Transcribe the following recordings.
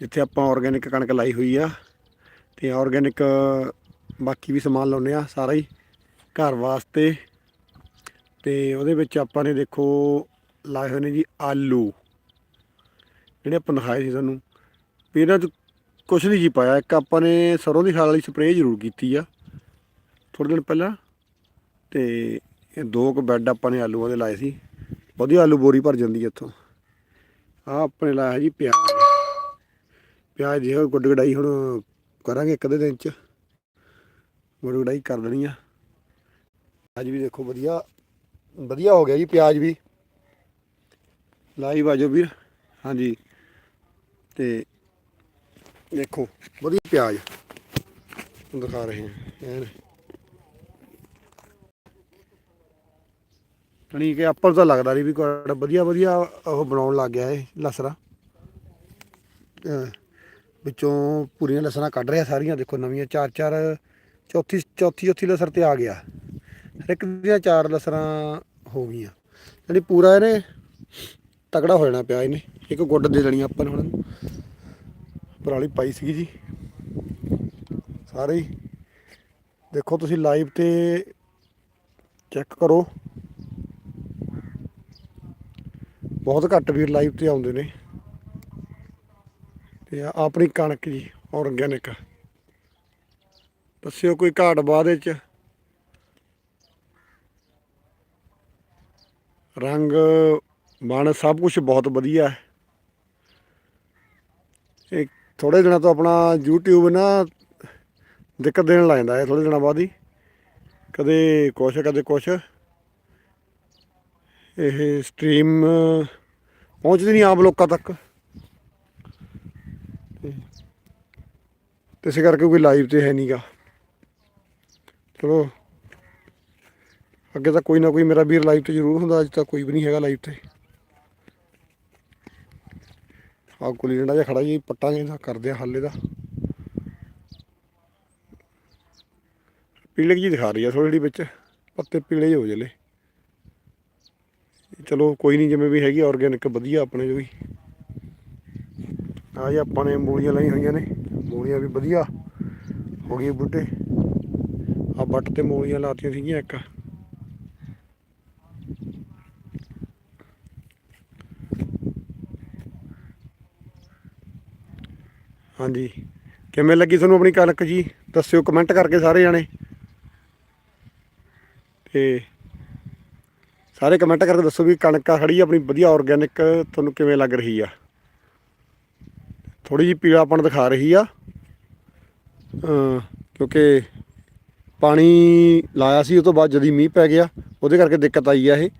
ਜਿੱਥੇ ਆਪਾਂ ਆਰਗੈਨਿਕ ਕਣਕ ਲਾਈ ਹੋਈ ਆ ਤੇ ਆਰਗੈਨਿਕ ਬਾਕੀ ਵੀ ਸਮਾਨ ਲਾਉਨੇ ਆ ਸਾਰਾ ਹੀ ਘਰ ਵਾਸਤੇ। ਤੇ ਉਹਦੇ ਵਿੱਚ ਆਪਾਂ ਨੇ ਦੇਖੋ ਲਾਏ ਹੋਏ ਨੇ ਜੀ ਆਲੂ, ਜਿਹੜੇ ਆਪਾਂ ਦਿਖਾਏ ਸੀ ਤੁਹਾਨੂੰ ਵੀ ਇਹਨਾਂ 'ਚ ਕੁਛ ਨਹੀਂ ਜੀ ਪਾਇਆ, ਇੱਕ ਆਪਾਂ ਨੇ ਸਰੋਂ ਦੀ ਖਾਲ ਵਾਲੀ ਸਪਰੇਅ ਜ਼ਰੂਰ ਕੀਤੀ ਆ ਥੋੜੇ ਦਿਨ ਪਹਿਲਾਂ। ਤੇ ਇਹ ਦੋ ਕੁ ਬੈੱਡ ਆਪਾਂ ਨੇ ਆਲੂਆਂ ਦੇ ਲਾਏ ਸੀ, ਵਧੀਆ ਆਲੂ ਬੋਰੀ ਭਰ ਜਾਂਦੀ ਹੈ ਇੱਥੋਂ। ਆ ਆਪਣੇ ਲਾਇਆ ਜੀ ਪਿਆਜ਼। ਪਿਆਜ਼ ਦੀ ਗੁੱਡ ਗੜਾਈ ਹੁਣ ਕਰਾਂਗੇ ਇੱਕ ਅੱਧੇ ਦਿਨ ਚ। ਗੁੱਡ ਗੜਾਈ ਕਰ ਦੇਣੀ ਆ। ਅੱਜ ਵੀ ਦੇਖੋ ਵਧੀਆ ਵਧੀਆ ਹੋ ਗਿਆ ਜੀ ਪਿਆਜ਼ ਵੀ। ਲਾਈ ਬਾਜੋ ਵੀਰ, ਹਾਂਜੀ। ਤੇ ਦੇਖੋ, ਵਧੀਆ ਪਿਆਜ਼। ਦਿਖਾ ਰਹੇ ਹਾਂ ਐਨ। ਯਾਨੀ ਕਿ ਆਪਾਂ ਤਾਂ ਲੱਗਦਾ ਨਹੀਂ ਵੀ ਕੋਈ ਵਧੀਆ ਵਧੀਆ ਉਹ ਬਣਾਉਣ ਲੱਗ ਗਿਆ ਇਹ ਲਸਰਾ ਅਹ ਵਿੱਚੋਂ ਪੂਰੀਆਂ ਲਸਰਾਂ ਕੱਢ ਰਿਹਾ ਸਾਰੀਆਂ, ਦੇਖੋ ਨਵੀਆਂ ਚਾਰ ਚਾਰ, ਚੌਥੀ ਚੌਥੀ ਚੌਥੀ ਲਸਰ ਤੇ ਆ ਗਿਆ। ਹਰ ਇੱਕ ਦੀਆਂ ਚਾਰ ਲਸਰਾਂ ਹੋ ਗਈਆਂ। ਯਾਨੀ ਪੂਰਾ ਇਹਨੇ ਤਕੜਾ ਹੋ ਜਾਣਾ ਪਿਆ ਇਹਨੇ। ਇੱਕ ਗੁੱਡ ਦੇ ਦੇਣੀ ਆਪਾਂ ਨੇ ਹੁਣ। ਇਹਨੂੰ। ਪਰਾਲੀ ਪਾਈ ਸੀਗੀ ਜੀ। ਸਾਰੇ ਦੇਖੋ ਤੁਸੀਂ ਲਾਈਵ ਤੇ ਚੈੱਕ ਕਰੋ। ਬਹੁਤ ਘੱਟ ਵੀਰ ਲਾਈਵ ਤੇ ਆਉਂਦੇ ਨੇ। ਤੇ ਆਪਣੀ ਕਣਕ ਜੀ ਆਰਗੈਨਿਕ ਦੱਸਿਓ ਕੋਈ ਘਾਟ ਬਾਅਦ ਵਿੱਚ। ਰੰਗ ਬਣ ਸਭ ਕੁਝ ਬਹੁਤ ਵਧੀਆ। ਹੈ ਇਹ ਥੋੜੇ ਦਿਨਾਂ ਤੋਂ ਆਪਣਾ YouTube ਨਾ ਦਿੱਕਤ ਦੇਣ ਲੱਗ ਜਾਂਦਾ ਹੈ ਥੋੜੇ ਦਿਨਾਂ ਬਾਅਦ ਹੀ। ਕਦੇ ਕੁਛ ਕਦੇ ਕੁਛ। ਇਹ ਸਟ੍ਰੀਮ ਪਹੁੰਚਦੀ ਨਹੀਂ ਆਮ ਲੋਕਾਂ ਤੱਕ। ਤੇ ਇਸੇ ਕਰਕੇ ਕੋਈ ਲਾਈਵ ਤੇ ਹੈ ਨਹੀਂਗਾ ਚਲੋ। ਅੱਗੇ ਤਾਂ ਕੋਈ ਨਾ ਕੋਈ ਮੇਰਾ ਵੀਰ ਲਾਈਵ ਤੇ ਜ਼ਰੂਰ ਹੁੰਦਾ, ਅੱਜ ਤਾਂ ਕੋਈ ਵੀ ਨਹੀਂ ਹੈਗਾ ਲਾਈਵ ਤੇ। ਆਹ ਕੁਲੀ ਡੰਡਾ ਜਿਹਾ ਖੜਾ ਜੀ ਪੱਟਾਂਗੇ ਇਹਦਾ ਕਰਦੇ ਆ ਹੱਲ ਇਹਦਾ। ਪੀਲੇ ਜੀ ਦਿਖਾ ਰਹੀ ਆ ਥੋੜੀ ਜਿਹੀ ਵਿੱਚ, ਪੱਤੇ ਪੀਲੇ ਜਿਹੇ ਹੋ ਜਲੇ ਚਲੋ ਕੋਈ ਨਹੀਂ ਜਿਵੇਂ ਵੀ ਹੈਗੀ ਆਰਗੈਨਿਕ ਵਧੀਆ ਆਪਣੇ ਜੋ ਵੀ। ਆ ਜੀ ਆਪਾਂ ਨੇ ਮੂਲੀਆਂ ਲਾਈਆਂ ਹੋਈਆਂ ਨੇ। ਮੂਲੀਆਂ ਵੀ ਵਧੀਆ ਹੋ ਗਈ ਬੂਟੇ। ਆ ਬੱਟ ਤੇ ਮੂਲੀਆਂ ਲਾਤੀਆਂ ਸੀਗੀਆਂ ਇੱਕ। ਹਾਂਜੀ। ਕਿਵੇਂ ਲੱਗੀ ਤੁਹਾਨੂੰ ਆਪਣੀ ਕਣਕ ਜੀ? ਦੱਸਿਓ ਕਮੈਂਟ ਕਰਕੇ ਸਾਰੇ ਜਾਣੇ। ਤੇ ਸਾਰੇ ਕਮੈਂਟ ਕਰਕੇ ਦੱਸੋ ਵੀ ਕਣਕ ਆ ਖੜੀ ਆਪਣੀ ਵਧੀਆ ਆਰਗੈਨਿਕ ਤੁਹਾਨੂੰ ਕਿਵੇਂ ਲੱਗ ਰਹੀ ਆ? ਥੋੜੀ ਜਿਹੀ ਪੀਲਾਪਣ ਦਿਖਾ ਰਹੀ ਆ। ਕਿਉਂਕਿ ਪਾਣੀ ਲਾਇਆ ਸੀ, ਉਹ ਤੋਂ ਬਾਅਦ ਜਦੀ ਮੀਂਹ ਪੈ ਗਿਆ, ਉਹਦੇ ਕਰਕੇ ਦਿੱਕਤ ਆਈ ਆ ਇਹ।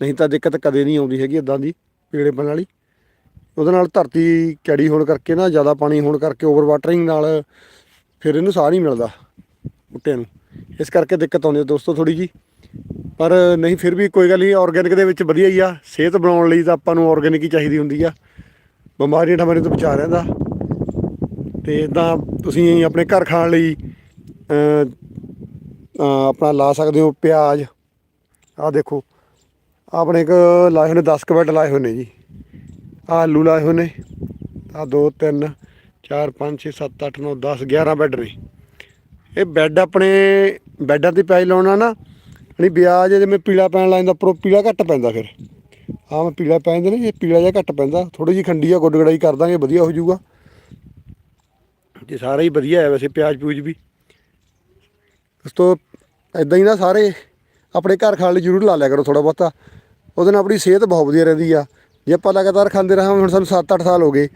ਨਹੀਂ ਤਾਂ ਦਿੱਕਤ ਕਦੇ ਨਹੀਂ ਆਉਂਦੀ ਹੈਗੀ ਇਦਾਂ ਦੀ ਪੀਲੇਪਣ ਵਾਲੀ। ਉਹਦੇ ਨਾਲ ਧਰਤੀ ਕੈੜੀ ਹੋਣ ਕਰਕੇ ਨਾ, ਜ਼ਿਆਦਾ ਪਾਣੀ ਹੋਣ ਕਰਕੇ ਓਵਰ ਵਾਟਰਿੰਗ ਨਾਲ ਫਿਰ ਇਹਨੂੰ ਸਾਹ ਨਹੀਂ ਮਿਲਦਾ ਬੂਟਿਆਂ ਨੂੰ। ਇਸ ਕਰਕੇ ਦਿੱਕਤ ਆਉਂਦੀ ਹੈ ਦੋਸਤੋ ਥੋੜੀ ਜੀ ਪਰ ਨਹੀਂ, ਫਿਰ ਵੀ ਕੋਈ ਗੱਲ ਨਹੀਂ ਆਰਗੈਨਿਕ ਦੇ ਵਿੱਚ ਵਧੀਆ ਹੀ ਆ। ਸਿਹਤ ਬਣਾਉਣ ਲਈ ਤਾਂ ਆਪਾਂ ਨੂੰ ਆਰਗੈਨਿਕ ਹੀ ਚਾਹੀਦੀ ਹੁੰਦੀ ਆ। ਬਿਮਾਰੀਆਂ ਠਮਾਰੀਆਂ ਤੋਂ ਬਚਾ ਰਹਿੰਦਾ। ਤੇ ਇਦਾਂ ਤੁਸੀਂ ਆਪਣੇ ਘਰ ਖਾਣ ਲਈ ਆਪਣਾ ਲਾ ਸਕਦੇ ਹੋ ਪਿਆਜ਼। ਆਹ ਦੇਖੋ, ਆਪਣੇ ਇੱਕ ਲਾਏ ਹੋਏ ਨੇ 10 ਕੁ ਬੈਡ ਲਾਏ ਹੋਏ ਨੇ ਜੀ। ਆਹ ਆਲੂ ਲਾਏ ਹੋਏ ਨੇ ਆ 2 3 4 5 6 7 8 9 10 11 ਬੈੱਡ ਨੇ। ਇਹ ਬੈੱਡ ਆਪਣੇ ਬੈੱਡਾਂ ਤੇ ਪਿਆਜ਼ ਲਾਉਣਾ ਨਾ ਨਹੀਂ ਵਿਆਜ ਜਿਵੇਂ ਪੀਲਾ ਪੈਣ ਲੱਗ ਜਾਂਦਾ ਉੱਪਰੋਂ ਪੀਲਾ ਘੱਟ ਪੈਂਦਾ ਫਿਰ। ਆਹ ਪੀਲਾ ਪੈ ਜਾਂਦੇ ਨੇ ਇਹ ਪੀਲਾ ਜਿਹਾ ਘੱਟ ਪੈਂਦਾ ਥੋੜੀ ਜਿਹੀ ਖੰਡੀ ਆ ਗੁੱਡ ਗੜਾਈ ਕਰ ਦਾਂਗੇ, ਵਧੀਆ ਹੋ ਜਾਊਗਾ। ਤੇ ਸਾਰਾ ਹੀ ਵਧੀਆ ਹੈ ਵੈਸੇ ਪਿਆਜ਼ ਪੂਜ ਵੀ। ਉਸ ਤੋਂ ਇਦਾਂ ਹੀ ਨਾ ਸਾਰੇ ਆਪਣੇ ਘਰ ਖਾਣ ਲਈ ਜ਼ਰੂਰ ਲਾ ਲਿਆ ਕਰੋ ਥੋੜਾ ਬਹੁਤਾ। ਉਹਦੇ ਨਾਲ ਆਪਣੀ ਸਿਹਤ ਬਹੁਤ ਵਧੀਆ ਰਹਿੰਦੀ ਆ। ਜੇ ਆਪਾਂ ਲਗਾਤਾਰ ਖਾਂਦੇ ਰਹਾਂਗੇ, ਹੁਣ ਸਾਨੂੰ 7-8 ਸਾਲ ਹੋ ਗਏ।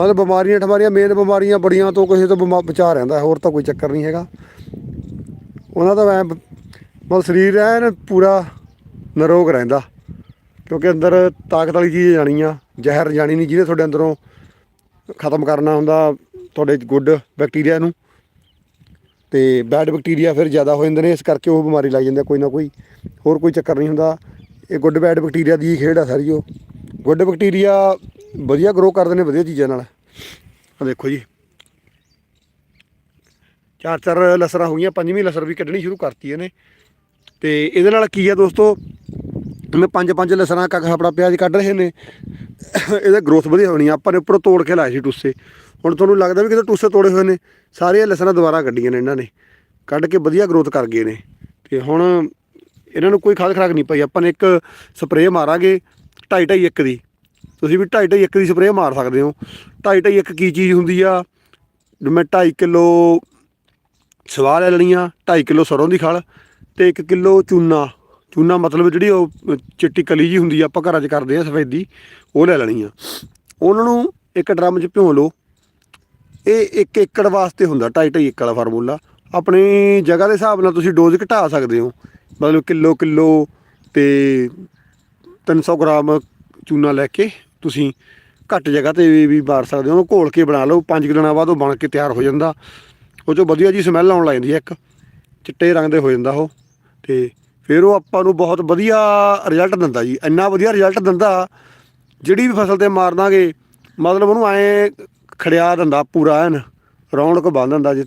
ਮਤਲਬ ਬਿਮਾਰੀਆਂ ਠਮਾਰੀਆਂ ਮੇਨ ਬਿਮਾਰੀਆਂ ਬੜੀਆਂ ਤੋਂ ਕਿਸੇ ਤੋਂ ਬਿਮਾ- ਬਚਾ ਰਹਿੰਦਾ, ਹੋਰ ਤਾਂ ਕੋਈ ਚੱਕਰ ਨਹੀਂ ਹੈਗਾ। ਉਹਨਾਂ ਦਾ ਐ, ਮਤਲਬ ਸਰੀਰ ਐਨ ਪੂਰਾ ਨਿਰੋਗ ਰਹਿੰਦਾ, ਕਿਉਂਕਿ ਅੰਦਰ ਤਾਕਤ ਵਾਲੀ ਚੀਜ਼ ਜਾਣੀ ਆ, ਜ਼ਹਿਰ ਜਾਣੀ ਨਹੀਂ ਜਿਹਨੇ ਤੁਹਾਡੇ ਅੰਦਰੋਂ ਖਤਮ ਕਰਨਾ ਹੁੰਦਾ ਤੁਹਾਡੇ ਗੁੱਡ ਬੈਕਟੀਰੀਆ ਨੂੰ। ਤੇ ਬੈਡ ਬੈਕਟੀਰੀਆ ਫਿਰ ਜ਼ਿਆਦਾ ਹੋ ਜਾਂਦੇ ਨੇ, ਇਸ ਕਰਕੇ ਉਹ ਬਿਮਾਰੀ ਲੱਗ ਜਾਂਦੀ ਆ ਕੋਈ ਨਾ ਕੋਈ। ਹੋਰ ਕੋਈ ਚੱਕਰ ਨਹੀਂ ਹੁੰਦਾ। ਇਹ ਗੁੱਡ ਬੈਡ ਬੈਕਟੀਰੀਆ ਦੀ ਹੀ ਖੇਡ ਆ ਸਾਰੀ ਉਹ। ਗੁੱਡ ਬੈਕਟੀਰੀਆ ਵਧੀਆ ਗਰੋ ਕਰਦੇ ਨੇ ਵਧੀਆ ਚੀਜ਼ਾਂ ਨਾਲ। ਆ ਦੇਖੋ ਜੀ। ਚਾਰ ਚਾਰ ਲਸਰਾਂ ਹੋ ਗਈਆਂ ਪੰਜਵੀਂ ਲਸਰ ਵੀ ਕੱਢਣੀ ਸ਼ੁਰੂ ਕਰਤੀ ਇਹਨੇ। ਤੇ ਇਹਦੇ ਨਾਲ ਕੀ ਆ ਦੋਸਤੋ? ਮੈਂ ਪੰਜ ਪੰਜ ਲਸਣਾ ਕੱਖ ਆਪਣਾ ਪਿਆਜ਼ ਕੱਢ ਰਹੇ ਨੇ। ਇਹਦਾ ਗਰੋਥ ਵਧੀਆ ਹੋਣੀ ਆ। ਆਪਾਂ ਨੇ ਉੱਪਰੋਂ ਤੋੜ ਕੇ ਲਾਏ ਸੀ ਟੁੱਸੇ। ਹੁਣ ਤੁਹਾਨੂੰ ਲੱਗਦਾ ਵੀ ਕਿਤੇ ਟੁੱਸੇ ਤੋੜੇ ਹੋਏ ਨੇ। ਸਾਰੀਆਂ ਲਸਣਾ ਦੁਬਾਰਾ ਕੱਢੀਆਂ ਨੇ ਇਹਨਾਂ ਨੇ। ਕੱਢ ਕੇ ਵਧੀਆ ਗਰੋਥ ਕਰ ਗਏ ਨੇ। ਤੇ ਹੁਣ ਇਹਨਾਂ ਨੂੰ ਕੋਈ ਖਾਦ ਖਰਾਕ ਨਹੀਂ ਪਈ। ਆਪਾਂ ਨੇ ਇੱਕ ਸਪਰੇਅ ਮਾਰਾਂਗੇ ਢਾਈ ਢਾਈ ਇੱਕ ਦੀ। ਤੁਸੀਂ ਵੀ ਢਾਈ ਢਾਈ ਇੱਕ ਦੀ ਸਪਰੇਅ ਮਾਰ ਸਕਦੇ ਹੋ। ਢਾਈ ਢਾਈ ਇੱਕ ਕੀ ਚੀਜ਼ ਹੁੰਦੀ ਆ? ਮੈਂ 2.5 ਕਿਲੋ ਸਵਾਹ ਲੈ ਲੈਣੀ ਆ। 2.5 ਕਿਲੋ ਸਰੋਂ ਦੀ ਖਲ ਤੇ 1 ਕਿਲੋ ਚੂਨਾ। ਚੂਨਾ ਮਤਲਬ ਜਿਹੜੀ ਉਹ ਚਿੱਟੀ ਕਲੀ ਜੀ ਹੁੰਦੀ ਆ, ਆਪਾਂ ਘਰਾਂ 'ਚ ਕਰਦੇ ਆ ਸਫੈਦੀ, ਉਹ ਲੈ ਲੈਣੀ ਆ। ਉਹਨਾਂ ਨੂੰ ਇੱਕ ਡਰਮ 'ਚ ਭਿਉਂ ਲਓ। ਇਹ 1 ਏਕੜ ਵਾਸਤੇ ਹੁੰਦਾ 2.5 2.5 ਏਕੜ ਵਾਲਾ ਫਾਰਮੂਲਾ। ਆਪਣੀ ਜਗ੍ਹਾ ਦੇ ਹਿਸਾਬ ਨਾਲ ਤੁਸੀਂ ਡੋਜ਼ ਘਟਾ ਸਕਦੇ ਹੋ। ਮਤਲਬ ਕਿਲੋ ਕਿਲੋ ਤੇ 300 ਗ੍ਰਾਮ ਚੂਨਾ ਲੈ ਕੇ ਤੁਸੀਂ ਘੱਟ ਜਗ੍ਹਾ ਤੇ ਵੀ- ਵੀ ਮਾਰ ਸਕਦੇ ਹੋ। ਉਹਨੂੰ ਘੋਲ ਕੇ ਬਣਾ ਲਓ। 5 ਦਿਨਾਂ ਬਾਅਦ ਉਹ ਬਣ ਕੇ ਤਿਆਰ ਹੋ ਜਾਂਦਾ। ਉਹ ਚੋਂ ਵਧੀਆ ਜੀ ਸਮੈਲ ਆਉਣ ਲੱਗ ਜਾਂਦੀ ਹੈ ਇੱਕ। ਚਿੱਟੇ ਰੰਗ ਦੇ ਹੋ ਜਾਂਦਾ ਉਹ। ਤੇ ਫਿਰ ਉਹ ਆਪਾਂ ਨੂੰ ਬਹੁਤ ਵਧੀਆ ਰਿਜ਼ਲਟ ਦਿੰਦਾ ਜੀ, ਇੰਨਾ ਵਧੀਆ ਰਿਜ਼ਲਟ ਦਿੰਦਾ, ਜਿਹੜੀ ਵੀ ਫਸਲ ਤੇ ਮਾਰ ਦਾਂਗੇ, ਮਤਲਬ ਉਹਨੂੰ ਐ ਖੜਿਆ ਦਿੰਦਾ ਪੂਰਾ ਐਨ, ਰੌਣਕ ਬੰਨ ਦਿੰਦਾ ਜੀ,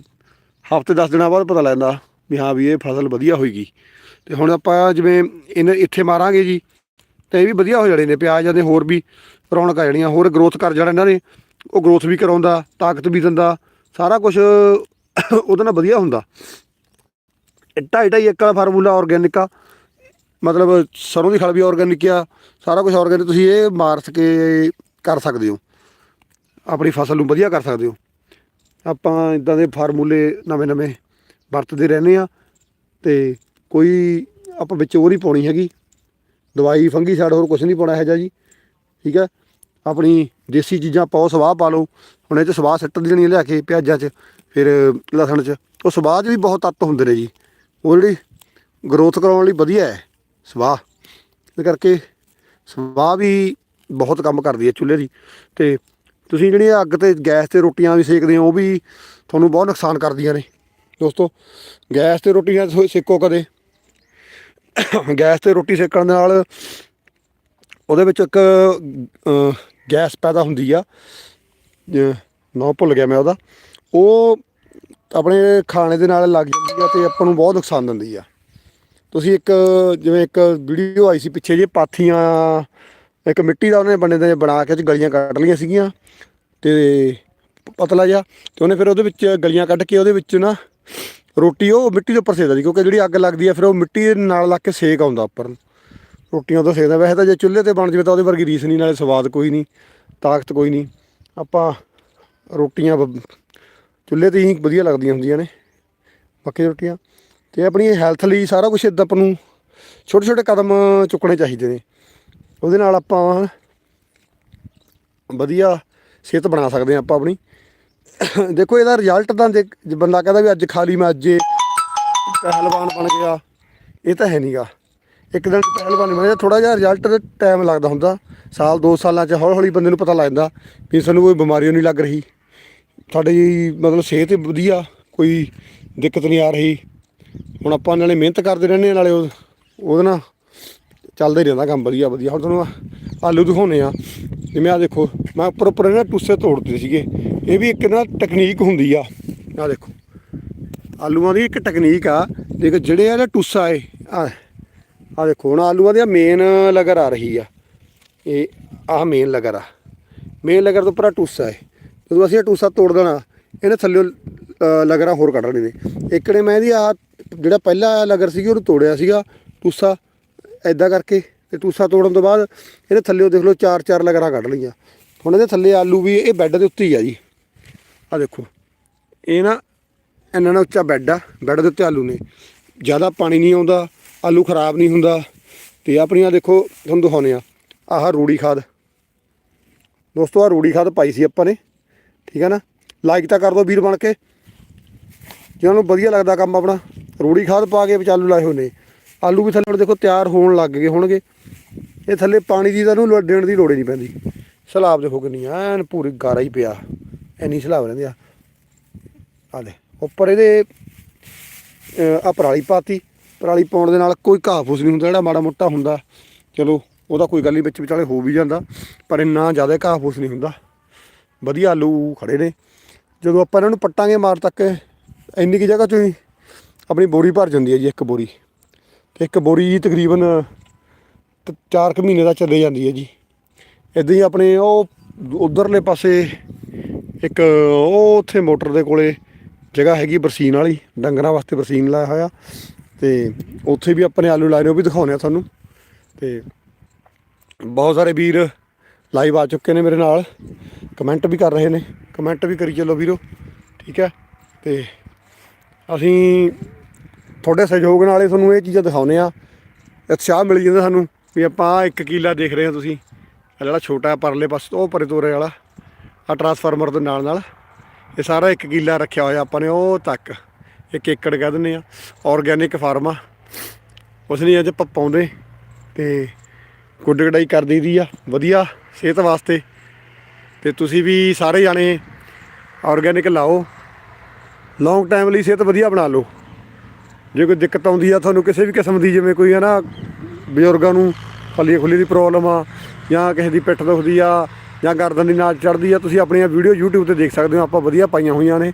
ਹਫ਼ਤੇ 10 ਦਿਨਾਂ ਬਾਅਦ ਪਤਾ ਲੱਗਦਾ ਵੀ ਹਾਂ ਵੀ ਇਹ ਫਸਲ ਵਧੀਆ ਹੋਏਗੀ। ਤੇ ਹੁਣ ਆਪਾਂ ਜਿਵੇਂ ਇਹਨੇ ਇੱਥੇ ਮਾਰਾਂਗੇ ਜੀ, ਤੇ ਇਹ ਵੀ ਵਧੀਆ ਹੋ ਜਾਣੇ ਨੇ ਪਿਆਜ਼ ਦੇ ਹੋਰ ਵੀ ਰੌਣਕ ਆ ਜਾਣੀਆਂ ਹੋਰ ਗਰੋਥ ਕਰ ਜਾਣਾ ਇਹਨਾਂ ਨੇ, ਉਹ ਗਰੋਥ ਵੀ ਕਰਾਉਂਦਾ, ਤਾਕਤ ਵੀ ਦਿੰਦਾ, ਸਾਰਾ ਕੁਝ ਉਹਦੇ ਨਾਲ ਵਧੀਆ ਹੁੰਦਾ। ਢਾਈ ਢਾਈ ਇੱਕ ਵਾਲਾ ਫਾਰਮੂਲਾ ਆਰਗੈਨਿਕ ਆ। ਮਤਲਬ ਸਰੋਂ ਦੀ ਖਲ ਵੀ ਆਰਗੈਨਿਕ ਆ, ਸਾਰਾ ਕੁਝ ਆਰਗੈਨਿਕ ਤੁਸੀਂ ਇਹ ਮਾਰ ਸਕੇ, ਕਰ ਸਕਦੇ ਹੋ। ਆਪਣੀ ਫਸਲ ਨੂੰ ਵਧੀਆ ਕਰ ਸਕਦੇ ਹੋ। ਆਪਾਂ ਇਦਾਂ ਦੇ ਫਾਰਮੂਲੇ ਨਵੇਂ ਨਵੇਂ ਵਰਤਦੇ ਰਹਿੰਦੇ ਆ ਤੇ ਕੋਈ ਆਪਾਂ ਵਿੱਚ ਉਹ ਨਹੀਂ ਪਾਉਣੀ ਹੈਗੀ। ਦਵਾਈ ਫੰਗੀ ਸਾਈਡ ਹੋਰ ਕੁਝ ਨਹੀਂ ਪਾਉਣਾ ਹੈ ਜੀ। ਠੀਕ ਹੈ? ਆਪਣੀ ਦੇਸੀ ਚੀਜ਼ਾਂ ਪਾਓ, ਸਵਾਹ ਪਾ ਲਓ। ਹੁਣ ਇਹ 'ਚ ਸਵਾਹ ਸਿੱਟ ਦੇਣੀ ਲਿਆ ਕੇ ਪਿਆਜ਼ਾਂ 'ਚ, ਫਿਰ ਲਸਣ 'ਚ। ਉਹ ਸਵਾਹ 'ਚ ਵੀ ਬਹੁਤ ਤੱਤ ਹੁੰਦੇ ਨੇ ਜੀ। ਉਹ ਜਿਹੜੀ ਗਰੋਥ ਕਰਾਉਣ ਲਈ ਵਧੀਆ ਹੈ, ਸਵਾਹ। ਇਸ ਕਰਕੇ ਸਵਾਹ ਵੀ ਬਹੁਤ ਕੰਮ ਕਰਦੀ ਹੈ ਚੁੱਲ੍ਹੇ ਦੀ। ਤੇ ਤੁਸੀਂ ਜਿਹੜੀਆਂ ਅੱਗ ਤੇ ਗੈਸ ਤੇ ਰੋਟੀਆਂ ਵੀ ਸੇਕਦੇ ਹੋ, ਉਹ ਵੀ ਤੁਹਾਨੂੰ ਬਹੁਤ ਨੁਕਸਾਨ ਕਰਦੀਆਂ ਨੇ। ਦੋਸਤੋ, ਗੈਸ ਤੇ ਰੋਟੀਆਂ ਸੋ- ਸੇਕੋ ਕਦੇ। ਗੈਸ ਤੇ ਰੋਟੀ ਸੇਕਣ ਦੇ ਨਾਲ ਉਹਦੇ ਵਿੱਚ ਇੱਕ ਗੈਸ ਪੈਦਾ ਹੁੰਦੀ ਆ। ਨਾ ਭੁੱਲ ਗਿਆ ਮੈਂ ਉਹਦਾ। ਉਹ ਆਪਣੇ ਖਾਣੇ ਦੇ ਨਾਲ ਲੱਗ ਜਾਂਦੀ ਆ ਤੇ ਆਪਾਂ ਨੂੰ ਬਹੁਤ ਨੁਕਸਾਨ ਦਿੰਦੀ ਆ। ਤੁਸੀਂ ਇੱਕ, ਜਿਵੇਂ ਇੱਕ ਵੀਡੀਓ ਆਈ ਸੀ ਪਿੱਛੇ ਜੇ ਪਾਥੀਆਂ, ਇੱਕ ਮਿੱਟੀ ਦਾ ਉਹਨੇ ਬਣੇ ਦੇ ਬਣਾ ਕੇ ਚ ਗਲੀਆਂ ਕੱਢ ਲਈਆਂ ਸੀਗੀਆਂ, ਤੇ ਪਤਲਾ ਜਿਹਾ, ਤੇ ਉਹਨੇ ਫਿਰ ਉਹਦੇ ਵਿੱਚ ਗਲੀਆਂ ਕੱਢ ਕੇ ਉਹਦੇ ਵਿੱਚ ਨਾ ਰੋਟੀ, ਉਹ ਮਿੱਟੀ ਦੇ ਉੱਪਰ ਸੇਕਦਾ ਸੀ, ਕਿਉਂਕਿ ਜਿਹੜੀ ਅੱਗ ਲੱਗਦੀ ਆ, ਫਿਰ ਉਹ ਮਿੱਟੀ ਦੇ ਨਾਲ ਲੱਗ ਕੇ ਸੇਕ ਆਉਂਦਾ ਉੱਪਰ ਨੂੰ। ਰੋਟੀਆਂ ਤੋਂ ਸੇਕਦਾ, ਵੈਸੇ ਤਾਂ ਜੇ ਚੁੱਲ੍ਹੇ ਤੇ ਬਣ ਜਵੇ ਤਾਂ ਉਹਦੇ ਵਰਗੀ ਰੀਸ ਨਹੀਂ, ਨਾਲੇ ਸਵਾਦ ਕੋਈ ਨਹੀਂ, ਤਾਕਤ ਕੋਈ ਨਹੀਂ। ਆਪਾਂ ਰੋਟੀਆਂ ਬ- ਚੁੱਲ੍ਹੇ ਤੇ ਹੀ ਵਧੀਆ ਲੱਗਦੀਆਂ ਹੁੰਦੀਆਂ ਨੇ ਪੱਕੀ ਰੋਟੀਆਂ। ਤੇ ਆਪਣੀ ਹੈਲਥ ਲਈ ਸਾਰਾ ਕੁਝ ਇਦਾਂ ਆਪਾਂ ਨੂੰ ਛੋਟੇ ਛੋਟੇ ਕਦਮ ਚੁੱਕਣੇ ਚਾਹੀਦੇ ਨੇ। ਉਹਦੇ ਨਾਲ ਆਪਾਂ ਵਧੀਆ ਸਿਹਤ ਬਣਾ ਸਕਦੇ ਹਾਂ ਆਪਾਂ ਆਪਣੀ। ਦੇਖੋ ਇਹਦਾ ਰਿਜ਼ਲਟ ਤਾਂ ਦੇਖ- ਬੰਦਾ ਕਹਿੰਦਾ ਵੀ ਅੱਜ ਖਾ ਲਈ, ਮੈਂ ਅੱਜ ਪਹਿਲਵਾਨ ਬਣ ਗਿਆ, ਇਹ ਤਾਂ ਹੈ ਨਹੀਂਗਾ ਇੱਕ ਦਿਨ ਪਹਿਲਵਾਨ ਨਹੀਂ ਬਣਿਆ ਥੋੜਾ ਜਿਹਾ ਰਿਜ਼ਲਟ ਟਾਈਮ ਲੱਗਦਾ ਹੁੰਦਾ। ਸਾਲ, ਦੋ ਸਾਲਾਂ 'ਚ ਹੌਲੀ ਹੌਲੀ ਬੰਦੇ ਨੂੰ ਪਤਾ ਲੱਗਦਾ ਵੀ ਸਾਨੂੰ ਕੋਈ ਬਿਮਾਰੀ ਨਹੀਂ ਲੱਗ ਰਹੀ। ਸਾਡੀ ਮਤਲਬ ਸਿਹਤ ਵਧੀਆ ਕੋਈ ਦਿੱਕਤ ਨਹੀਂ ਆ ਰਹੀ। ਹੁਣ ਆਪਾਂ ਨਾਲੇ ਮਿਹਨਤ ਕਰਦੇ ਰਹਿੰਦੇ ਹਾਂ, ਨਾਲੇ ਉਹ- ਉਹਦੇ ਨਾਲ ਚੱਲਦਾ ਹੀ ਰਹਿੰਦਾ ਕੰਮ ਵਧੀਆ ਵਧੀਆ। ਹੁਣ ਤੁਹਾਨੂੰ ਆਹ ਆਲੂ ਦਿਖਾਉਣੇ ਆ ਜਿਵੇਂ ਆ ਦੇਖੋ ਮੈਂ ਉੱਪਰ ਉੱਪਰ ਇਹਨਾਂ ਟੁੱਸੇ ਤੋੜਦੇ ਸੀਗੇ। ਇਹ ਵੀ ਇੱਕ ਨਾ ਟੈਕਨੀਕ ਹੁੰਦੀ ਆ। ਆ ਦੇਖੋ ਆਲੂਆਂ ਦੀ ਇੱਕ ਟੈਕਨੀਕ ਆ। ਦੇਖ ਜਿਹੜੇ ਆ ਨਾ ਟੁੱਸਾ ਏ ਆ ਦੇਖੋ ਹੁਣ ਆਲੂਆਂ ਦੀ ਮੇਨ ਲਗਰ ਆ ਰਹੀ ਆ। ਇਹ ਆਹ ਮੇਨ ਲਗਰ ਆ। ਮੇਨ ਲਗਰ ਤੋਂ ਉੱਪਰ ਆਹ ਟੁੱਸਾ ਏ ਜਦੋਂ ਅਸੀਂ ਇਹ ਟੂਸਾ ਤੋੜ ਦੇਣਾ, ਇਹਨੇ ਥੱਲੇ ਲਗਰਾਂ ਹੋਰ ਕੱਢ ਲੈਣੇ ਨੇ। ਇੱਕ ਨੇ ਮੈਂ ਇਹਦੀ ਆ ਜਿਹੜਾ ਪਹਿਲਾ ਲਗਰ ਸੀਗੀ, ਉਹਨੂੰ ਤੋੜਿਆ ਸੀਗਾ, ਟੂਸਾ ਐਦਾਂ ਕਰਕੇ, ਤੇ ਟੂਸਾ ਤੋੜਨ ਤੋਂ ਬਾਅਦ ਇਹਦੇ ਥੱਲੇ ਦੇਖ ਲਓ ਚਾਰ ਚਾਰ ਲਗਰਾਂ ਕੱਢ ਲਈਆਂ। ਹੁਣ ਇਹਦੇ ਥੱਲੇ ਆਲੂ ਵੀ, ਇਹ ਬੈੱਡ ਦੇ ਉੱਤੇ ਹੀ ਆ ਜੀ। ਆ ਦੇਖੋ, ਇਹ ਨਾ ਇੰਨਾ ਨਾ ਉੱਚਾ ਬੈੱਡ ਆ, ਬੈੱਡ ਦੇ ਉੱਤੇ ਆਲੂ ਨੇ। ਜ਼ਿਆਦਾ ਪਾਣੀ ਨਹੀਂ ਆਉਂਦਾ, ਆਲੂ ਖਰਾਬ ਨਹੀਂ ਹੁੰਦਾ। ਤੇ ਆਪਣੀਆਂ ਦੇਖੋ, ਤੁਹਾਨੂੰ ਦਿਖਾਉਂਦੇ ਆ ਆਹ ਰੂੜੀ ਖਾਦ। ਦੋਸਤੋ ਆ ਰੂੜੀ ਖਾਦ ਪਾਈ ਸੀ ਆਪਾਂ ਨੇ। ਠੀਕ ਹੈ ਨਾ? ਲਾਈਕ ਤਾਂ ਕਰ ਦਿਓ ਵੀਰ ਬਣ ਕੇ। ਜਿਹਨਾਂ ਨੂੰ ਵਧੀਆ ਲੱਗਦਾ ਕੰਮ ਆਪਣਾ, ਰੂੜੀ ਖਾਦ ਪਾ ਕੇ ਵਿੱਚ ਆਲੂ ਲਾਏ ਹੋਏ ਨੇ। ਆਲੂ ਵੀ ਥੱਲੇ ਹੁਣ ਦੇਖੋ ਤਿਆਰ ਹੋਣ ਲੱਗ ਗਏ ਹੋਣਗੇ। ਇਹ ਥੱਲੇ ਪਾਣੀ ਦੀ ਤਾਂ ਨੂੰ ਦੇਣ ਦੀ ਲੋੜ ਹੀ ਨਹੀਂ ਪੈਂਦੀ। ਸਲਾਬ ਦੇਖੋ ਕਿੰਨੀ ਐਨ ਪੂਰੀ ਗਾਰਾ ਹੀ ਪਿਆ। ਐਨੀ ਸਲਾਬ ਰਹਿੰਦੀ ਆ। ਆ ਦੇ ਉੱਪਰ ਇਹਦੇ ਆ ਪਰਾਲੀ ਪਾਤੀ। ਪਰਾਲੀ ਪਾਉਣ ਦੇ ਨਾਲ ਕੋਈ ਘਾਹ ਫੂਸ ਨਹੀਂ ਹੁੰਦਾ, ਜਿਹੜਾ ਮਾੜਾ ਮੋਟਾ ਹੁੰਦਾ। ਚਲੋ, ਉਹਦਾ ਕੋਈ ਗੱਲ ਨਹੀਂ, ਵਿੱਚ ਵਿਚਾਲੇ ਹੋ ਵੀ ਜਾਂਦਾ। ਪਰ ਇੰਨਾ ਜ਼ਿਆਦਾ ਘਾਹ ਫੂਸ ਨਹੀਂ ਹੁੰਦਾ। ਵਧੀਆ ਆਲੂ ਖੜੇ ਨੇ। ਜਦੋਂ ਆਪਾਂ ਇਹਨਾਂ ਨੂੰ ਪੱਟਾਂਗੇ ਮਾਰ ਤੱਕ, ਇੰਨੀ ਕੀ ਜਗ੍ਹਾ ਚੋਂ ਹੀ ਆਪਣੀ ਬੋਰੀ ਭਰ ਜਾਂਦੀ ਹੈ ਜੀ ਇੱਕ ਬੋਰੀ। ਤੇ ਇੱਕ ਬੋਰੀ ਤਕਰੀਬਨ 4 ਕੁ ਮਹੀਨੇ ਦਾ ਚੱਲੇ ਜਾਂਦੀ ਹੈ ਜੀ। ਇਦਾਂ ਹੀ ਆਪਣੇ ਉਹ ਉਧਰਲੇ ਪਾਸੇ ਇੱਕ ਉਹ ਉੱਥੇ ਮੋਟਰ ਦੇ ਕੋਲੇ ਜਗ੍ਹਾ ਹੈਗੀ ਬਰਸੀਨ ਵਾਲੀ, ਡੰਗਰਾਂ ਵਾਸਤੇ ਬਰਸੀਨ ਲਾਇਆ ਹੋਇਆ। ਤੇ ਉੱਥੇ ਵੀ ਆਪਣੇ ਆਲੂ ਲਾਏ ਨੇ, ਉਹ ਵੀ ਦਿਖਾਉਣੇ ਆ ਤੁਹਾਨੂੰ। ਤੇ ਬਹੁਤ ਸਾਰੇ ਵੀਰ ਲਾਈਵ ਆ ਚੁੱਕੇ ਨੇ ਮੇਰੇ ਨਾਲ। ਕਮੈਂਟ ਵੀ ਕਰ ਰਹੇ ਨੇ। ਕਮੈਂਟ ਵੀ ਕਰੀ ਚੱਲੋ ਵੀਰੋ। ਠੀਕ ਹੈ? ਤੇ ਅਸੀਂ ਤੁਹਾਡੇ ਸਹਿਯੋਗ ਨਾਲ ਹੀ ਤੁਹਾਨੂੰ ਇਹ ਚੀਜ਼ਾਂ ਦਿਖਾਉਨੇ ਆ ਉਤਸ਼ਾਹ ਮਿਲ ਜਾਂਦਾ ਸਾਨੂੰ ਵੀ ਆਪਾਂ ਇੱਕ ਕਿਲਾ ਦੇਖ ਰਹੇ ਹਾਂ ਤੁਸੀਂ। ਜਿਹੜਾ ਛੋਟਾ ਪਰਲੇ ਪਾਸੇ ਉਹ ਪਰੇ ਤੋਰੇ ਵਾਲਾ। ਆ ਟਰਾਂਸਫਾਰਮਰ ਦੇ ਨਾਲ ਨਾਲ। ਇਹ ਸਾਰਾ ਇੱਕ ਕਿੱਲਾ ਰੱਖਿਆ ਹੋਇਆ ਆਪਾਂ ਨੇ, ਉਹ ਤੱਕ। ਇੱਕ ਏਕੜ ਕਹਿ ਦਿੰਦੇ ਆ ਆਰਗੈਨਿਕ ਫਾਰਮ ਆ। ਉਸ ਨੇ ਅੱਜ ਆਪਾਂ ਪਾਉਂਦੇ। ਤੇ ਗੁੱਡ ਗਡਾਈ ਕਰ ਦਈਦੀ ਆ। ਵਧੀਆ। ਸਿਹਤ ਵਾਸਤੇ। ਤੇ ਤੁਸੀਂ ਵੀ ਸਾਰੇ ਜਾਣੇ ਆਰਗੈਨਿਕ ਲਾਓ। ਲੌਂਗ ਟਾਈਮ ਲਈ ਸਿਹਤ ਵਧੀਆ ਬਣਾ ਲਓ। ਜੇ ਕੋਈ ਦਿੱਕਤ ਆਉਂਦੀ ਆ ਤੁਹਾਨੂੰ ਕਿਸੇ ਵੀ ਕਿਸਮ ਦੀ, ਜਿਵੇਂ ਕੋਈ ਹੈ ਨਾ ਬਜ਼ੁਰਗਾਂ ਨੂੰ ਖੱਲੀ ਖੁੱਲੀ ਦੀ ਪ੍ਰੋਬਲਮ ਆ, ਜਾਂ ਕਿਸੇ ਦੀ ਪਿੱਠ ਦੁਖਦੀ ਆ, ਜਾਂ ਗਰਦਨ ਦੀ ਨਾਲ ਚੜਦੀ ਆ, ਤੁਸੀਂ ਆਪਣੀਆਂ ਵੀਡੀਓ YouTube ਤੇ ਦੇਖ ਸਕਦੇ ਹੋ, ਆਪਾਂ ਵਧੀਆ ਪਾਈਆਂ ਹੋਈਆਂ ਨੇ।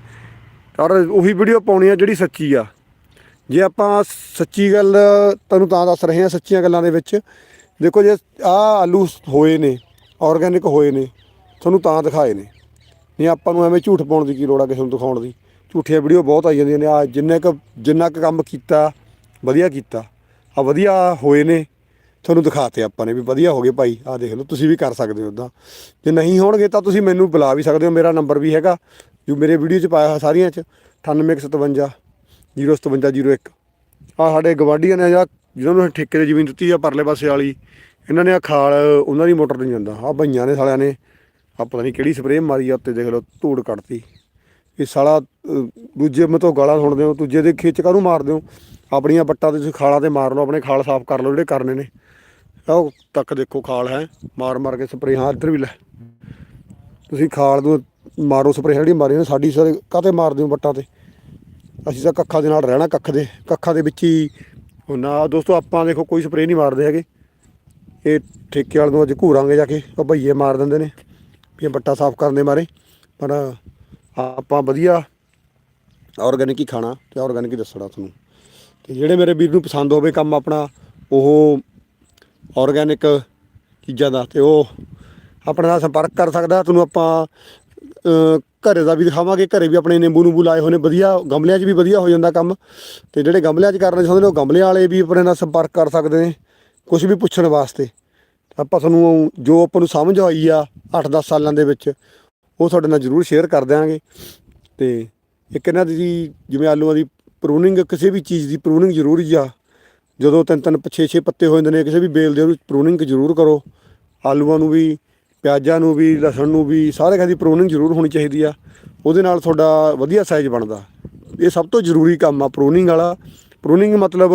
ਔਰ ਉਹੀ ਵੀਡੀਓ ਪਾਉਣੀ ਆ ਜਿਹੜੀ ਸੱਚੀ ਆ। ਜੇ ਆਪਾਂ ਸੱਚੀ ਗੱਲ ਤੁਹਾਨੂੰ ਤਾਂ ਦੱਸ ਰਹੇ ਹਾਂ, ਸੱਚੀਆਂ ਗੱਲਾਂ ਦੇ ਵਿੱਚ। ਦੇਖੋ ਜੇ ਆ ਆਲੂ ਹੋਏ ਨੇ ਆਰਗੈਨਿਕ ਹੋਏ ਨੇ, ਤੁਹਾਨੂੰ ਤਾਂ ਦਿਖਾਏ ਨੇ। ਨਹੀਂ, ਆਪਾਂ ਨੂੰ ਐਵੇਂ ਝੂਠ ਪਾਉਣ ਦੀ ਕੀ ਲੋੜ ਆ ਕਿਸੇ ਨੂੰ ਦਿਖਾਉਣ ਦੀ? ਝੂਠੀਆਂ ਵੀਡੀਓ ਬਹੁਤ ਆਈ ਜਾਂਦੀਆਂ ਨੇ ਆ ਜਿੰਨੇ ਕ, ਜਿੰਨਾ ਕ ਕੰਮ ਕੀਤਾ, ਵਧੀਆ ਕੀਤਾ। ਆ ਵਧੀਆ ਹੋਏ ਨੇ, ਤੁਹਾਨੂੰ ਦਿਖਾਤੇ ਆਪਾਂ ਨੇ ਵੀ ਵਧੀਆ ਹੋ ਗਏ ਭਾਈ ਆ ਦੇਖ ਲਓ, ਤੁਸੀਂ ਵੀ ਕਰ ਸਕਦੇ ਹੋ ਉਦਾਂ ਜੇ ਨਹੀਂ ਹੋਣਗੇ ਤਾਂ ਤੁਸੀਂ ਮੈਨੂੰ ਬੁਲਾ ਵੀ ਸਕਦੇ ਹੋ, ਮੇਰਾ ਨੰਬਰ ਵੀ ਹੈਗਾ। ਜੋ ਮੇਰੇ ਵੀਡੀਓ 'ਚ ਪਾਇਆ ਹੋਇਆ ਸਾਰੀਆਂ 'ਚ 9857 05701 ਆ ਸਾਡੇ ਗਵਾਂਢੀਆਂ ਨੇ ਜਾਂ ਜਿਹਨਾਂ ਨੂੰ ਠੇਕੇ ਤੇ ਜ਼ਮੀਨ ਦਿੱਤੀ ਆ, ਪਰਲੇ ਪਾਸੇ ਵਾਲੀ ਇਹਨਾਂ ਨੇ ਆ ਖਾਲ, ਉਹਨਾਂ ਦੀ ਮੋਟਰ ਨਹੀਂ ਜਾਂਦਾ। ਆ ਭਈਆਂ ਨੇ, ਸਾਲਿਆਂ ਨੇ ਆ ਪਤਾ ਨਹੀਂ ਕਿਹੜੀ ਸਪਰੇਅ ਮਾਰੀ ਆ, ਉੱਤੇ ਦੇਖ ਲਓ, ਧੂੜ ਕੱਢਤੀ। ਇਹ ਸਾਲਾ ਦੂਜੇ ਮਤੋਂ ਗਾਲਾਂ ਸੁਣਦੇ ਹੋ, ਦੂਜੇ ਦੇ ਖੇਚ ਕਾਹਨੂੰ ਮਾਰਦੇ ਹੋ? ਆਪਣੀਆਂ ਬੱਟਾਂ ਤੇ ਤੁਸੀਂ ਖਾਲਾਂ ਤੇ ਮਾਰ ਲਓ, ਆਪਣੇ ਖਾਲ ਸਾਫ਼ ਕਰ ਲਓ, ਜਿਹੜੇ ਕਰਨੇ ਨੇ। ਆਹ ਉਹ ਤੱਕ ਦੇਖੋ ਖਾਲ ਹੈ, ਮਾਰ ਮਾਰ ਕੇ ਸਪਰੇਹਾਂ ਇੱਧਰ ਵੀ ਲੈ। ਤੁਸੀਂ ਖਾਲ ਨੂੰ ਮਾਰੋ, ਸਪਰੇਹਾਂ ਜਿਹੜੀ ਮਾਰੀ ਨੇ, ਸਾਡੀ ਸਾਰੇ ਕਾਤੇ ਮਾਰਦੇ ਹੋ ਬੱਟਾਂ ਤੇ? ਅਸੀਂ ਤਾਂ ਕੱਖਾਂ ਦੇ ਨਾਲ ਰਹਿਣਾ, ਕੱਖ ਦੇ, ਕੱਖਾਂ ਦੇ ਵਿੱਚ ਹੀ। ਨਾ, ਦੋਸਤੋ, ਆਪਾਂ ਦੇਖੋ, ਕੋਈ ਸਪਰੇਅ ਨਹੀਂ ਮਾਰਦੇ ਹੈਗੇ। ਇਹ ਠੇਕੇ ਵਾਲੇ ਨੂੰ ਅੱਜ ਘੂਰਾਂਗੇ ਜਾ ਕੇ ਉਹ ਭਈਏ ਮਾਰ ਦਿੰਦੇ ਨੇ ਵੀ ਇਹ ਬੱਟਾ ਸਾਫ਼ ਕਰਨ ਦੇ ਮਾਰੇ। ਪਰ ਆਪਾਂ ਵਧੀਆ ਆਰਗੈਨਿਕ ਹੀ ਖਾਣਾ ਤੇ ਆਰਗੈਨਿਕ ਹੀ ਦੱਸਣਾ ਤੁਹਾਨੂੰ। ਤੇ ਜਿਹੜੇ ਮੇਰੇ ਵੀਰ ਨੂੰ ਪਸੰਦ ਹੋਵੇ ਕੰਮ ਆਪਣਾ ਉਹ ਆਰਗੈਨਿਕ ਚੀਜ਼ਾਂ ਦਾ ਤੇ ਉਹ ਆਪਣੇ ਨਾਲ ਸੰਪਰਕ ਕਰ ਸਕਦਾ। ਤੁਹਾਨੂੰ ਆਪਾਂ ਅਹ, ਘਰੇ ਦਾ ਵੀ ਦਿਖਾਵਾਂਗੇ। ਘਰੇ ਵੀ ਆਪਣੇ ਨਿੰਬੂ ਨੂੰਬੂ ਲਾਏ ਹੋਏ ਨੇ ਵਧੀਆ ਗਮਲਿਆਂ 'ਚ ਵੀ ਵਧੀਆ ਹੋ ਜਾਂਦਾ ਕੰਮ। ਤੇ ਜਿਹੜੇ ਗਮਲਿਆਂ 'ਚ ਕਰਨਾ ਚਾਹੁੰਦੇ ਨੇ ਉਹ ਗਮਲਿਆਂ ਵਾਲੇ ਵੀ ਆਪਣੇ ਨਾਲ ਸੰਪਰਕ ਕਰ ਸਕਦੇ ਨੇ। ਕੁਝ ਵੀ ਪੁੱਛਣ ਵਾਸਤੇ। ਆਪਾਂ ਤੁਹਾਨੂੰ ਜੋ ਆਪਾਂ ਨੂੰ ਸਮਝ ਆਈ ਆ 8-10 ਸਾਲਾਂ ਦੇ ਵਿੱਚ, ਉਹ ਤੁਹਾਡੇ ਨਾਲ ਜ਼ਰੂਰ ਸ਼ੇਅਰ ਕਰ ਦਿਆਂਗੇ। ਤੇ ਇੱਕ ਇਹਨਾਂ ਦੀ ਜਿਵੇਂ ਆਲੂਆਂ ਦੀ ਪ੍ਰੂਨਿੰਗ ਕਿਸੇ ਵੀ ਚੀਜ਼ ਦੀ ਪ੍ਰੂਨਿੰਗ ਜ਼ਰੂਰੀ ਆ। ਜਦੋਂ ਤਿੰਨ ਤਿੰਨ ਛੇ ਛੇ ਪੱਤੇ ਹੋ ਜਾਂਦੇ ਨੇ, ਕਿਸੇ ਵੀ ਬੇਲ ਦੇ ਉਹਨੂੰ ਪ੍ਰੂਨਿੰਗ ਜ਼ਰੂਰ ਕਰੋ। ਆਲੂਆਂ ਨੂੰ ਵੀ, ਪਿਆਜ਼ਾਂ ਨੂੰ ਵੀ, ਲਸਣ ਨੂੰ ਵੀ ਸਾਰੇ ਖਾਂ ਦੀ ਪ੍ਰੂਨਿੰਗ ਜ਼ਰੂਰ ਹੋਣੀ ਚਾਹੀਦੀ ਆ। ਉਹਦੇ ਨਾਲ ਤੁਹਾਡਾ ਵਧੀਆ ਸਾਈਜ਼ ਬਣਦਾ। ਇਹ ਸਭ ਤੋਂ ਜ਼ਰੂਰੀ ਕੰਮ ਆ ਪ੍ਰੂਨਿੰਗ ਵਾਲਾ। ਪ੍ਰੂਨਿੰਗ ਮਤਲਬ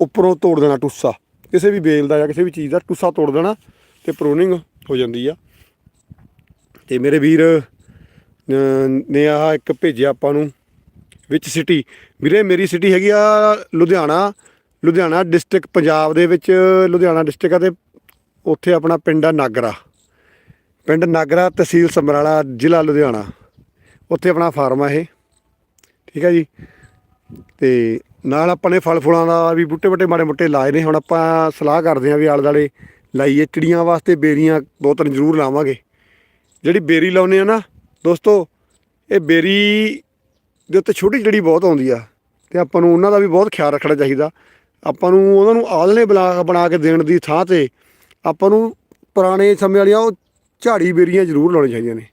ਉੱਪਰੋਂ ਤੋੜ ਦੇਣਾ, ਟੁੱਸਾ। ਕਿਸੇ ਵੀ ਬੇਲ ਦਾ ਜਾਂ ਕਿਸੇ ਵੀ ਚੀਜ਼ ਦਾ ਟੁੱਸਾ ਤੋੜ ਦੇਣਾ ਤੇ ਪ੍ਰੋਨਿੰਗ ਹੋ ਜਾਂਦੀ ਆ। ਤੇ ਮੇਰੇ ਵੀਰ ਨੇ ਆਹ ਇੱਕ ਭੇਜਿਆ ਆਪਾਂ ਨੂੰ ਵਿੱਚ ਸਿਟੀ ਵੀਰੇ, ਮੇਰੀ ਸਿਟੀ ਹੈਗੀ ਆ ਲੁਧਿਆਣਾ। ਲੁਧਿਆਣਾ ਡਿਸਟ੍ਰਿਕਟ ਪੰਜਾਬ ਦੇ ਵਿੱਚ ਲੁਧਿਆਣਾ ਡਿਸਟ੍ਰਿਕਟ ਆ ਤੇ ਉੱਥੇ ਆਪਣਾ ਪਿੰਡ ਆ ਨਾਗਰਾ। ਪਿੰਡ ਨਾਗਰਾ ਤਹਿਸੀਲ ਸਮਰਾਲਾ, ਜ਼ਿਲ੍ਹਾ ਲੁਧਿਆਣਾ। ਉੱਥੇ ਆਪਣਾ ਫਾਰਮ ਆ ਇਹ। ਠੀਕ ਹੈ ਜੀ? ਤੇ ਨਾਲ ਆਪਾਂ ਨੇ ਫਲ ਫੁਲਾਂ ਦਾ ਵੀ ਬੂਟੇ ਬੂਟੇ ਮਾੜੇ ਮੋਟੇ ਲਾਏ ਨੇ, ਹੁਣ ਆਪਾਂ ਸਲਾਹ ਕਰਦੇ ਆਂ ਵੀ ਆਲੇ ਦੁਆਲੇ ਲਾਈਏ, ਚਿੜੀਆਂ ਵਾਸਤੇ ਬੇਰੀਆਂ ਦੋ ਤਿੰਨ ਜ਼ਰੂਰ ਲਾਵਾਂਗੇ। ਜਿਹੜੀ ਬੇਰੀ ਲਾਉਨੇ ਆ ਨਾ, ਦੋਸਤੋ, ਇਹ ਬੇਰੀ ਦੇ ਉੱਤੇ ਛੋਟੀ ਜਿਹੜੀ ਬਹੁਤ ਆਉਂਦੀ ਆ, ਤੇ ਆਪਾਂ ਨੂੰ ਉਹਨਾਂ ਦਾ ਵੀ ਬਹੁਤ ਖਿਆਲ ਰੱਖਣਾ ਚਾਹੀਦਾ। ਆਪਾਂ ਨੂੰ ਉਹਨਾਂ ਨੂੰ ਆਲਣੇ ਬਣਾ ਬਣਾ ਕੇ ਦੇਣ ਦੀ ਥਾਂ ਤੇ ਆਪਾਂ ਨੂੰ ਪੁਰਾਣੇ ਸਮੇਂ ਵਾਲੀਆਂ ਉਹ ਝਾੜੀ ਬੇਰੀਆਂ ਜ਼ਰੂਰ ਲਾਉਣੀਆਂ ਚਾਹੀਦੀਆਂ ਨੇ,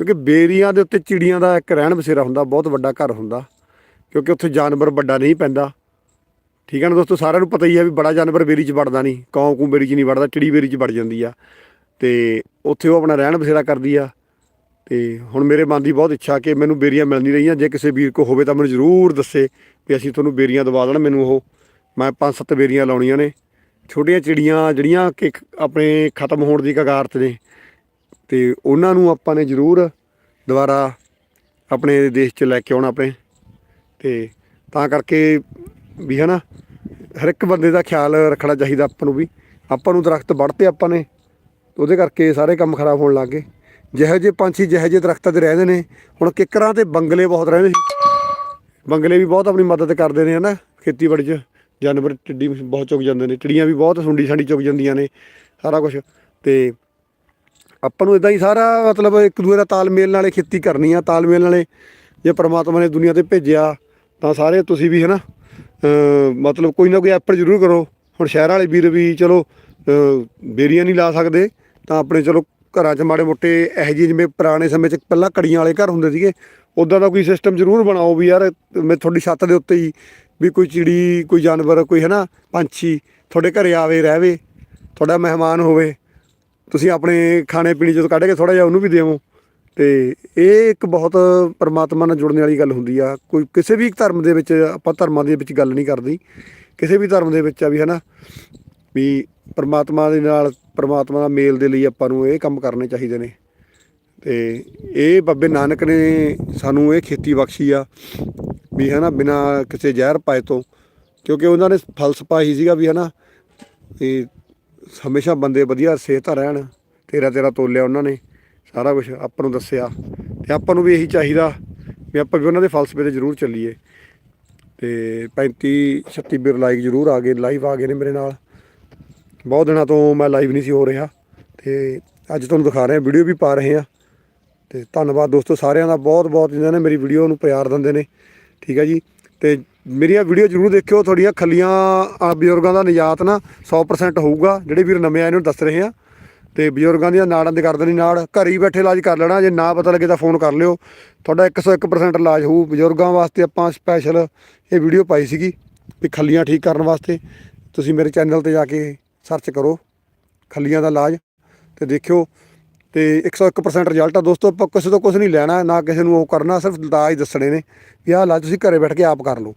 ਕਿਉਂਕਿ ਬੇਰੀਆਂ ਦੇ ਉੱਤੇ ਚਿੜੀਆਂ ਦਾ ਇੱਕ ਰਹਿਣ ਬਸੇਰਾ ਹੁੰਦਾ, ਬਹੁਤ ਵੱਡਾ ਘਰ ਹੁੰਦਾ। ਕਿਉਂਕਿ ਉੱਥੇ ਜਾਨਵਰ ਵੱਡਾ ਨਹੀਂ ਪੈਂਦਾ। ਠੀਕ ਹੈ ਨਾ ਦੋਸਤੋ? ਸਾਰਿਆਂ ਨੂੰ ਪਤਾ ਹੀ ਆ ਵੀ ਬੜਾ ਜਾਨਵਰ ਬੇਰੀ 'ਚ ਵੜਦਾ ਨਹੀਂ। ਕੌਂ ਕੂੰ ਬੇਰੀ 'ਚ ਨਹੀਂ ਵੜਦਾ, ਚਿੜੀ ਬੇਰੀ 'ਚ ਵੜ ਜਾਂਦੀ ਆ। ਤੇ ਉੱਥੇ ਉਹ ਆਪਣਾ ਰਹਿਣ ਬਸੇਰਾ ਕਰਦੀ ਆ। ਤੇ ਹੁਣ ਮੇਰੇ ਮਨ ਦੀ ਬਹੁਤ ਇੱਛਾ ਕਿ ਮੈਨੂੰ ਬੇਰੀਆਂ ਮਿਲ ਨਹੀਂ ਰਹੀਆਂ। ਜੇ ਕਿਸੇ ਵੀਰ ਕੋ ਹੋਵੇ ਤਾਂ ਮੈਨੂੰ ਜ਼ਰੂਰ ਦੱਸੇ ਵੀ ਅਸੀਂ ਤੁਹਾਨੂੰ ਬੇਰੀਆਂ ਦਵਾ ਦੇਣ ਮੈਨੂੰ ਉਹ। ਮੈਂ ਪੰਜ ਸੱਤ ਬੇਰੀਆਂ ਲਾਉਣੀਆਂ ਨੇ। ਛੋਟੀਆਂ ਚਿੜੀਆਂ ਜਿਹੜੀਆਂ ਕਿ ਆਪਣੇ ਖਤਮ ਹੋਣ ਦੀ ਕਗਾਰ ਤੇ ਨੇ। ਤੇ ਉਹਨਾਂ ਨੂੰ ਆਪਾਂ ਨੇ ਜ਼ਰੂਰ ਦੁਬਾਰਾ ਆਪਣੇ ਦੇਸ਼ 'ਚ ਲੈ ਕੇ ਆਉਣਾ ਆਪਣੇ। ਤੇ ਤਾਂ ਕਰਕੇ ਵੀ ਹੈ ਨਾ ਹਰ ਇੱਕ ਬੰਦੇ ਦਾ ਖਿਆਲ ਰੱਖਣਾ ਚਾਹੀਦਾ ਆਪਾਂ ਨੂੰ ਵੀ। ਆਪਾਂ ਨੂੰ ਦਰਖਤ ਵੱਢਤੇ ਆਪਾਂ ਨੇ, ਉਹਦੇ ਕਰਕੇ ਸਾਰੇ ਕੰਮ ਖਰਾਬ ਹੋਣ ਲੱਗ ਗਏ। ਜਿਹੋ ਜਿਹੇ ਪੰਛੀ, ਜਿਹੋ ਜਿਹੇ ਦਰਖਤਾਂ ਤੇ ਰਹਿੰਦੇ ਨੇ, ਹੁਣ ਕਿੱਕਰਾਂ ਤੇ ਬੰਗਲੇ ਬਹੁਤ ਰਹਿੰਦੇ ਸੀ। ਬੰਗਲੇ ਵੀ ਬਹੁਤ ਆਪਣੀ ਮਦਦ ਕਰਦੇ ਨੇ ਹਨਾ, ਖੇਤੀਬਾੜੀ 'ਚ। ਜਾਨਵਰ ਟਿੱਡੀ ਬਹੁਤ ਚੁੱਕ ਜਾਂਦੇ ਨੇ ਟਿੱਡੀਆਂ ਵੀ ਬਹੁਤ ਸੁੰਡੀ ਸਾਂਡੀ ਚੁੱਕ ਜਾਂਦੀਆਂ ਨੇ, ਸਾਰਾ ਕੁਝ ਤੇ ਆਪਾਂ ਨੂੰ ਇਦਾਂ ਹੀ ਸਾਰਾ ਮਤਲਬ ਇੱਕ ਦੂਜੇ ਦਾ ਤਾਲਮੇਲ ਨਾਲੇ ਖੇਤੀ ਕਰਨੀ ਆ, ਤਾਲਮੇਲ ਨਾਲੇ ਜੇ ਪ੍ਰਮਾਤਮਾ ਨੇ ਦੁਨੀਆ ਤੇ ਭੇਜਿਆ ਤਾਂ ਸਾਰੇ ਤੁਸੀਂ ਵੀ ਹਨਾ, ਅਹ, ਮਤਲਬ ਕੋਈ ਨਾ ਕੋਈ ਐਫਰਟ ਜ਼ਰੂਰ ਕਰੋ। ਹੁਣ ਸ਼ਹਿਰ ਵਾਲੇ ਵੀਰ ਵੀ ਚਲੋ ਬੇਰੀਆਂ ਨਹੀਂ ਲਾ ਸਕਦੇ, ਤਾਂ ਆਪਣੇ ਚਲੋ ਘਰਾਂ 'ਚ ਮਾੜੇ ਮੋਟੇ ਇਹੋ ਜਿਹੇ ਜਿਵੇਂ ਪੁਰਾਣੇ ਸਮੇਂ 'ਚ ਪਹਿਲਾਂ ਕੜੀਆਂ ਵਾਲੇ ਘਰ ਹੁੰਦੇ ਸੀਗੇ ਉਦਾਂ ਦਾ ਕੋਈ ਸਿਸਟਮ ਜ਼ਰੂਰ ਬਣਾਓ ਵੀ ਯਾਰ, ਮੈਂ ਤੁਹਾਡੀ ਛੱਤ ਦੇ ਉੱਤੇ ਹੀ ਵੀ ਕੋਈ ਚਿੜੀ, ਕੋਈ ਜਾਨਵਰ, ਕੋਈ ਹਨਾ, ਪੰਛੀ ਤੁਹਾਡੇ ਘਰੇ ਆਵੇ, ਰਹਿਵੇ, ਤੁਹਾਡਾ ਮਹਿਮਾਨ ਹੋਵੇ, ਤੁਸੀਂ ਆਪਣੇ ਖਾਣੇ ਪੀਣੇ ਚੋਂ ਕੱਢ ਕੇ ਥੋੜਾ ਜਿਹਾ ਉਹਨੂੰ ਵੀ ਦੇਵੋ। ਤੇ ਇਹ ਇੱਕ ਬਹੁਤ ਪਰਮਾਤਮਾ ਨਾਲ ਜੁੜਨ ਵਾਲੀ ਗੱਲ ਹੁੰਦੀ ਆ। ਕੋਈ ਕਿਸੇ ਵੀ ਧਰਮ ਦੇ ਵਿੱਚ ਆਪਾਂ ਧਰਮਾਂ ਦੇ ਵਿੱਚ ਗੱਲ ਨਹੀਂ ਕਰਦੀ। ਕਿਸੇ ਵੀ ਧਰਮ ਦੇ ਵਿੱਚ ਆ ਵੀ ਹਨਾ, ਵੀ ਪਰਮਾਤਮਾ ਦੇ ਨਾਲ, ਪਰਮਾਤਮਾ ਦਾ ਮੇਲ ਦੇ ਲਈ ਆਪਾਂ ਨੂੰ ਇਹ ਕੰਮ ਕਰਨੇ ਚਾਹੀਦੇ ਨੇ। ਤੇ ਇਹ ਬਾਬੇ ਨਾਨਕ ਨੇ ਸਾਨੂੰ ਇਹ ਖੇਤੀ ਬਖਸ਼ੀ ਆ, ਵੀ ਹਨਾ ਬਿਨਾ ਕਿਸੇ ਜ਼ਹਿਰ ਪਾਏ ਤੋਂ। ਕਿਉਂਕਿ ਉਹਨਾਂ ਨੇ ਫਲਸਫਾ ਹੀ ਸੀਗਾ ਵੀ ਹਨਾ ਇਹ ਹਮੇਸ਼ਾ ਬੰਦੇ ਵਧੀਆ ਸਿਹਤ ਰਹਿਣ, ਤੇਰਾ ਤੇਰਾ ਤੋਲਿਆ ਉਹਨਾਂ ਨੇ। ਸਾਰਾ ਕੁਝ ਆਪਾਂ ਨੂੰ ਦੱਸਿਆ ਤੇ ਆਪਾਂ ਨੂੰ ਵੀ ਇਹੀ ਚਾਹੀਦਾ ਵੀ ਆਪਾਂ ਵੀ ਉਹਨਾਂ ਦੇ ਫਲਸਫੇ ਤੇ ਜ਼ਰੂਰ ਚੱਲੀਏ। ਤੇ 35 36 ਵੀਰ ਲਾਈਕ ਜ਼ਰੂਰ ਆ ਗਏ, ਲਾਈਵ ਆ ਗਏ ਨੇ ਮੇਰੇ ਨਾਲ। ਬਹੁਤ ਦਿਨਾਂ ਤੋਂ ਮੈਂ ਲਾਈਵ ਨਹੀਂ ਸੀ ਹੋ ਰਿਹਾ ਤੇ ਅੱਜ ਤੁਹਾਨੂੰ ਦਿਖਾ ਰਹੇ ਹਾਂ ਵੀਡੀਓ ਵੀ ਪਾ ਰਹੇ ਹਾਂ। ਤੇ ਧੰਨਵਾਦ ਦੋਸਤੋ, ਸਾਰਿਆਂ ਦਾ ਬਹੁਤ ਬਹੁਤ ਜਿਨ੍ਹਾਂ ਨੇ ਮੇਰੀ ਵੀਡੀਓ ਨੂੰ ਪਿਆਰ ਦਿੰਦੇ ਨੇ। ਠੀਕ ਹੈ ਜੀ? ਤੇ ਮੇਰੀਆਂ ਵੀਡੀਓ ਜਰੂਰ ਦੇਖਿਓ, ਤੁਹਾਡੀਆਂ ਖੱਲੀਆਂ ਬਜ਼ੁਰਗਾਂ ਦਾ ਨਿਜਾਤ ਨਾ 100% ਹੋਊਗਾ। ਜਿਹੜੇ ਵੀਰ ਨਵੇਂ ਆਏ ਨੇ ਉਹਨੂੰ ਦੱਸ ਰਹੇ ਆ ਤੇ ਬਜ਼ੁਰਗਾਂ ਦੀਆਂ ਨਾੜਾਂ ਦੇ ਕਰ ਦੇਣੀ ਨਾੜ, ਘਰ ਹੀ ਬੈਠੇ ਇਲਾਜ ਕਰ ਲੈਣਾ, ਜੇ ਨਾ ਪਤਾ ਲੱਗੇ ਤਾਂ ਫੋਨ ਕਰ ਲਿਓ। ਤੁਹਾਡਾ 101% ਇਲਾਜ ਹੋਊ। ਬਜ਼ੁਰਗਾਂ ਵਾਸਤੇ ਆਪਾਂ ਸਪੈਸ਼ਲ ਇਹ ਵੀਡੀਓ ਪਾਈ ਸੀਗੀ ਵੀ ਖੱਲੀਆਂ ਠੀਕ ਕਰਨ ਵਾਸਤੇ। ਤੁਸੀਂ ਮੇਰੇ ਚੈਨਲ ਤੇ ਜਾ ਕੇ ਸਰਚ ਕਰੋ ਖੱਲੀਆਂ ਦਾ ਇਲਾਜ ਤੇ ਦੇਖਿਓ। ਤੇ 101% ਰਿਜ਼ਲਟ ਆ ਦੋਸਤੋ, ਆਪਾਂ ਕਿਸੇ ਤੋਂ ਕੁਝ ਨਹੀਂ ਲੈਣਾ, ਨਾ ਕਿਸੇ ਨੂੰ ਉਹ ਕਰਨਾ, ਸਿਰਫ ਦਾਜ ਦੱਸਣੇ ਨੇ ਵੀ ਆਹ ਇਲਾਜ ਤੁਸੀਂ ਘਰੇ ਬੈਠ ਕੇ ਆਪ ਕਰ ਲਓ।